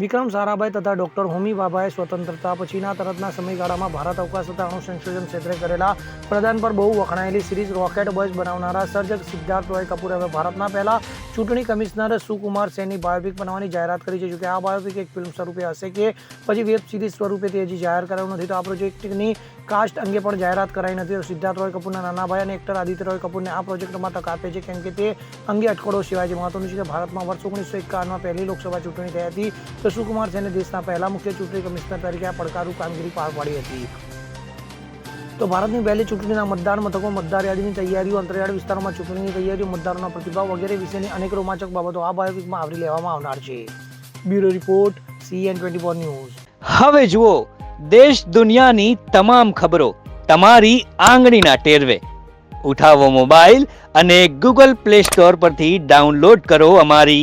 વિક્રમ સારાભાઈ તથા ડૉક્ટર હોમી બાબાએ સ્વતંત્રતા પછીના તરતના સમયગાળામાં ભારત અવકાશ તથા અણુ સંશોધન ક્ષેત્રે કરેલા પ્રદાન પર બહુ વખણાયેલી સિરીઝ રોકેટ બોયઝ બનાવનારા સર્જક સિદ્ધાર્થ રોય કપૂરે હવે ભારતના પહેલા ચૂંટણી કમિશનર સુકુમાર સેનની બાયોપિક બનાવવાની જાહેરાત કરી છે. જોકે આ બાયોપિક એક ફિલ્મ સ્વરૂપે હશે કે પછી વેબ સિરીઝ સ્વરૂપે તે હજી જાહેર કરાયું નથી. તો આ પ્રોજેક્ટની કાસ્ટ અંગે પણ જાહેરાત કરાઈ નથી. સિદ્ધાર્થ રોય કપૂરના નાના ભાઈ અને એક્ટર આદિત્ય રોય કપૂરને આ પ્રોજેક્ટમાં તક આપે છે કેમ કે તે અંગે અટકળો સિવાય છે મહત્વનું છે કે ભારતમાં વર્ષ ઓગણીસો એકાવનમાં પહેલી લોકસભા ચૂંટણી થઈ હતી. તો સુકુમાર સેને દેશના પહેલા મુખ્ય ચૂંટણી કમિશનર તરીકે આ પડકારરૂપ કામગીરી પાર પાડી હતી. તો ભારતની પહેલી ચૂંટણીના મતદાન મથકો, મતદાર યાદીની તૈયારીઓ, અંતરિયાળ વિસ્તારોમાં ચૂંટણીની તૈયારીઓ, મતદારોના પ્રતિભાવ વગેરે વિશેની અનેક રોમાંચક બાબતો આ બાયોપિકમાં આવરી લેવામાં આવનાર છે. Bureau report CN twenty four news. હવે જુઓ, દેશ દુનિયાની તમામ ખબરો તમારી આંગળીના ટેરવે. ઉઠાવો મોબાઈલ અને ગૂગલ પ્લે સ્ટોર પરથી ડાઉનલોડ કરો અમારી